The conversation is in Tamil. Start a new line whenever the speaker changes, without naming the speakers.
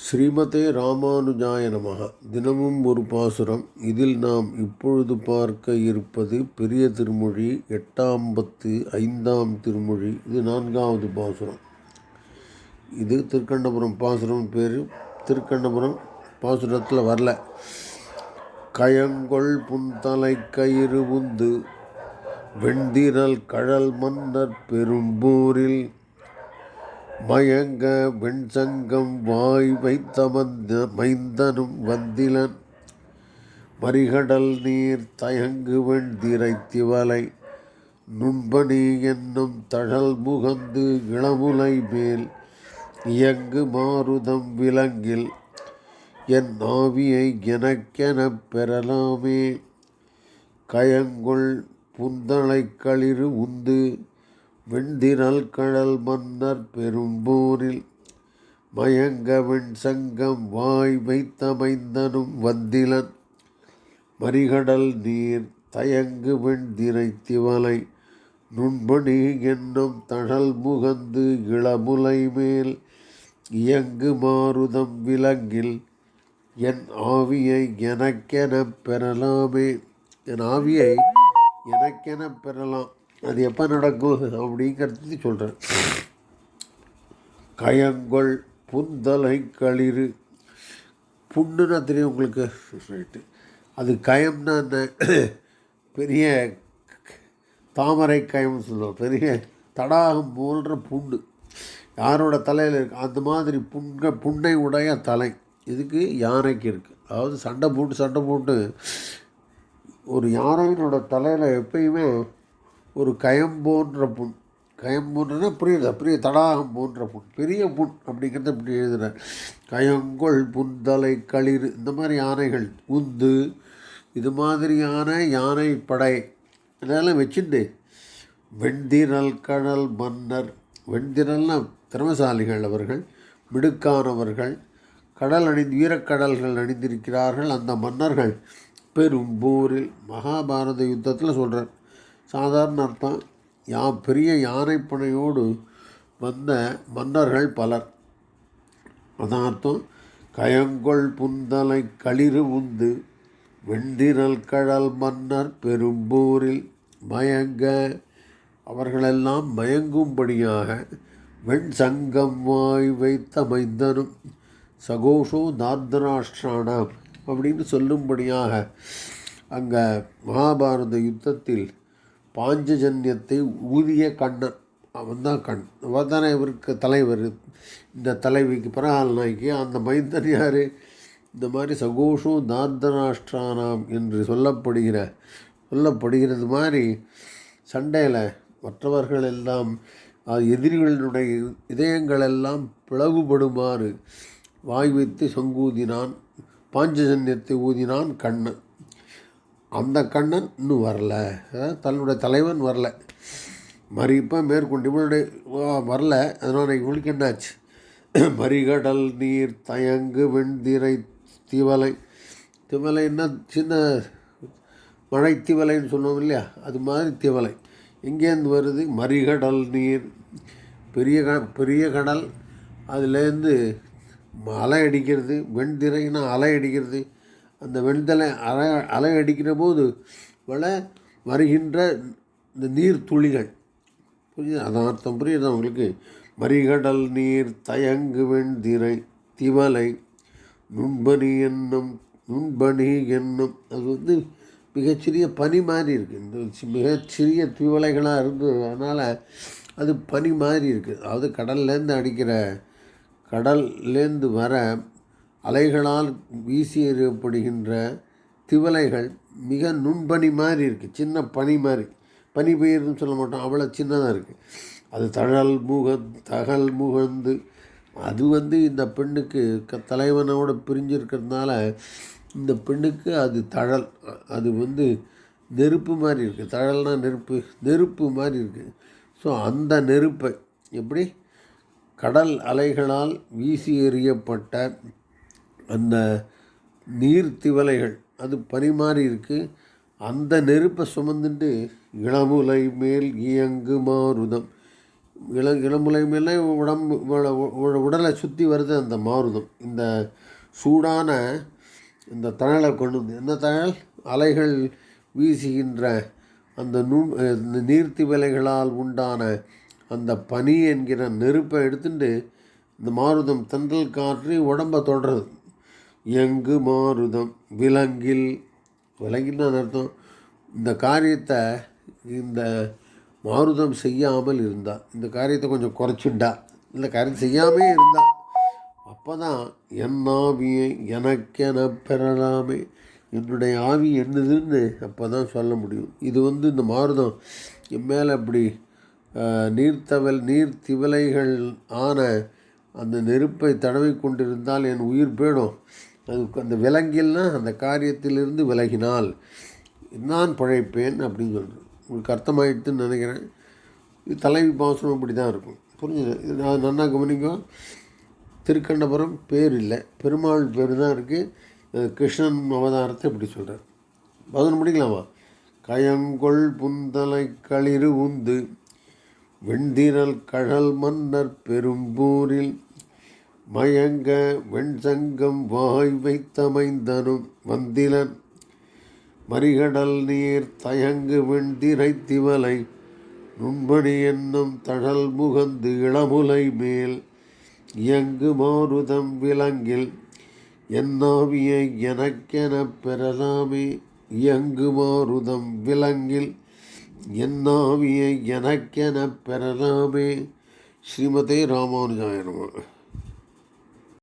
ஸ்ரீமதே ராமானுஜாய நமக. தினமும் ஒரு பாசுரம். இதில் நாம் இப்பொழுது பார்க்க இருப்பது பெரிய திருமொழி எட்டாம் பத்து ஐந்தாம் திருமொழி. இது நான்காவது பாசுரம். இது திருக்கண்டபுரம் பாசுரம் பேர். திருக்கண்டபுரம் பாசுரத்தில் வரல. கயங்கொள் புன்தலை கயிறு உந்து வெண்திரல் கழல் மன்னர் பெரும்பூரில் மயங்க வெண்சங்கம் வாய் வைத்த மந்த மைந்தனும் வந்திலன். மறிகடல் நீர் தயங்கு வெண்திரை திவலை நுண்பணி என்னும் தழல் முகந்து இளமுலை மேல். இயங்கு மாருதம் விலங்கில். என் ஆவியை எனக்கெனப் பெறலாமே. கயங்குள் புந்தளைக் களிறு உந்து. வெண்திரல் கடல் மன்னர் பெரும்பூரில் மயங்க வெண் சங்கம் வாய் வைத்தமைந்தனும் வந்திலன். மறிகடல் நீர் தயங்கு வெண்திரை திவலை நுண்பணி என்னும் தழல் முகந்து இளமுலை மேல் இயங்கு மாருதம் விலங்கில் என் ஆவியை எனக்கெனப் பெறலாமே. என் ஆவியை எனக்கெனப் பெறலாம். அது எப்போ நடக்கும் அப்படிங்கிறது சொல்கிறேன் கயங்கொள் புந்தலை களிறு. புண்ணுன்னா தெரியும் உங்களுக்கு ரைட்டு அது கயம்னா என்ன? பெரிய தாமரை கயம்னு சொல்லுவோம். பெரிய தடாகம் போன்ற புண்ணு. யாரோட தலையில் இருக்கு? அந்த மாதிரி புண்க புண்ணை உடைய தலை. இதுக்கு யானைக்கு இருக்குது அதாவது சண்டை போட்டு சண்டை போட்டு ஒரு யானையினோட தலையில் எப்பயுமே ஒரு கயம் போன்ற புண். கயம் போன்றனா புரியுதா பெரிய தடாகம் போன்ற புண். பெரிய புண் அப்படிங்கிறத இப்படி எழுதுகிறேன் கயங்கொள் புந்தலை களிர் இந்த மாதிரி யானைகள் உந்து இது மாதிரியான யானை படை இதெல்லாம் வச்சுட்டு வெண்திரல் கடல் மன்னர். வெண்திரல்னால் திறமசாலிகள் அவர்கள் மிடுக்கானவர்கள். கடல் அணிந்து வீரக்கடல்கள் அணிந்திருக்கிறார்கள் அந்த மன்னர்கள். பெரும்போரில் மகாபாரத யுத்தத்தில் சொல்கிறார் சாதாரண அர்த்தம் யா பெரிய யானைப்படையோடு வந்த மன்னர்கள் பலர். அதான் அர்த்தம் கயங்கொள் புந்தலை களிறு உந்து வெண்டிரல் கடல் மன்னர் பெரும்பூரில் மயங்க அவர்களெல்லாம் மயங்கும்படியாக வெண் சங்கம் வாய் வைத்த மைந்தனும் சகோஷோ தார்தராஷ்டிரானாம் அப்படின்னு சொல்லும்படியாக அங்கே மகாபாரத யுத்தத்தில் பாஞ்சஜன்யத்தை ஊதிய கண்ணன். அவன் தான் கண். அவன் தானே இவருக்கு தலைவர். இந்த தலைவிக்கு பிரகால் நாய்க்கு அந்த மைந்தன் யார்? இந்த மாதிரி சகோஷோ தார்தராஷ்டிரானாம் என்று சொல்லப்படுகிற சொல்லப்படுகிறது மாதிரி சண்டையில் மற்றவர்கள் எல்லாம் எதிரிகளினுடைய இதயங்களெல்லாம் பிளவுபடுமாறு வாய் வைத்து சங்கூதினான் பாஞ்சஜன்யத்தை ஊதினான் கண்ணன். அந்த கண்ணன் இன்னும் வரல. தன்னுடைய தலைவன் வரல. மறி மேற்கொண்டு இவனுடைய வரல. அதனால் இவளுக்கு என்னாச்சு? மறிகடல் நீர் தயங்கு வெண்திரை திவலை. திவலைன்னா சின்ன மழை திவலைன்னு சொன்னோம் இல்லையா? அது மாதிரி திவலை. எங்கேருந்து வருது மறிகடல் நீர். பெரிய க பெரிய கடல். அதுலேருந்து அலை அடிக்கிறது. வெண்திரைன்னா அலை அடிக்கிறது. அந்த வெண்தலை அலை அலை அடிக்கிற போது வள வருகின்ற இந்த நீர் துளிகள். புரியுது? அதான் அர்த்தம் புரியுது உங்களுக்கு? மறிகடல் நீர் தயங்கு வெண்திரை திவலை நுண்பனி என்னும் நுண்பனி என்னும். அது வந்து மிகச்சிறிய பனி மாதிரி இருக்குது இந்த மிகச்சிறிய திவலைகளாக இருந்தது அதனால் அது பனி மாதிரி இருக்குது அதாவது கடல்லேருந்து அடிக்கிற கடல்லேருந்து வர அலைகளால் வீசி எறியப்படுகின்ற திவலைகள் மிக நுண்பனி மாதிரி இருக்குது சின்ன பனி மாதிரி. பனி பெய்யுதுன்னு சொல்ல மாட்டோம். அவ்வளோ சின்னதாக இருக்குது அது தழல் முக தகல் முகந்து அது வந்து இந்த பெண்ணுக்கு க தலைவனோட பிரிஞ்சிருக்கிறதுனால இந்த பெண்ணுக்கு அது தழல். அது வந்து நெருப்பு மாதிரி இருக்குது தழல்னா நெருப்பு நெருப்பு மாதிரி இருக்குது ஸோ அந்த நெருப்பை எப்படி? கடல் அலைகளால் வீசி எறியப்பட்ட அந்த நீர் திவலைகள் அது பரிமாறி இருக்குது அந்த நெருப்பை சுமந்துட்டு இளமுலை மேல் இயங்கு மாருதம். இள இளமுலை மேலே உடம்பு உடலை சுற்றி வருது அந்த மாருதம். இந்த சூடான இந்த தழலை கொண்டு வந்து என்ன தழல் அலைகள் வீசுகின்ற அந்த நுண் இந்த நீர்த்தி விலைகளால் உண்டான அந்த பனி என்கிற நெருப்பை எடுத்துட்டு இந்த மாருதம் தென்றல் காற்று உடம்பை தொடருது எங்கு மாருதம் விலங்கில். விலங்கின்னு அர்த்தம். இந்த காரியத்தை இந்த மாருதம் செய்யாமல் இருந்தா இந்த காரியத்தை கொஞ்சம் குறைச்சுண்டா இந்த காரியம் செய்யாமே இருந்தா அப்போ தான் என் ஆவியை எனக்கென பெறலாமே. என்னுடைய ஆவி என்னதுன்னு அப்போ தான் சொல்ல முடியும். இது வந்து இந்த மாருதம் என் மேலே அப்படி நீர்த்தவல் நீர் திவலைகள் ஆன அந்த நெருப்பை தடவி கொண்டிருந்தால் என் உயிர் போயிடும். அது அந்த விலங்கில்னா அந்த காரியத்திலிருந்து விலகினால் நான் பிழைப்பேன் அப்படின்னு சொல்கிறேன் உங்களுக்கு அர்த்தமாயிடுதுன்னு நினைக்கிறேன். இது தலைவி பாசனம் இப்படி தான் இருக்கும். புரிஞ்சுது? இது நான் நன்னா கவனிக்கும் திருக்கண்டபுரம் பேர் இல்லை. பெருமாள் பேர் தான் இருக்குது கிருஷ்ணன் அவதாரத்தை இப்படி சொல்கிறார் பதினொன்று முடிக்கலாமா கயங்கொள் புந்தலை களிறு உந்து வெண்திரல் கழல் மன்னர் பெரும்பூரில் மயங்க வெண்சங்கம் வாய் வைத்தமைந்தனும் வந்திலன். மறிகடல் நீர் தயங்கு வெண்திரை திவலை நுண்மணி என்னும் தழல் முகந்து இளமுலை மேல் இயங்கு மாருதம் விலங்கில் என்னாவியை எனக்கெனப் பெறலாமே இயங்கு மாருதம் விலங்கில் என்னாவியை எனக்கெனப் பெறலாமே. ஸ்ரீமதே ராமானுஜாயனமாக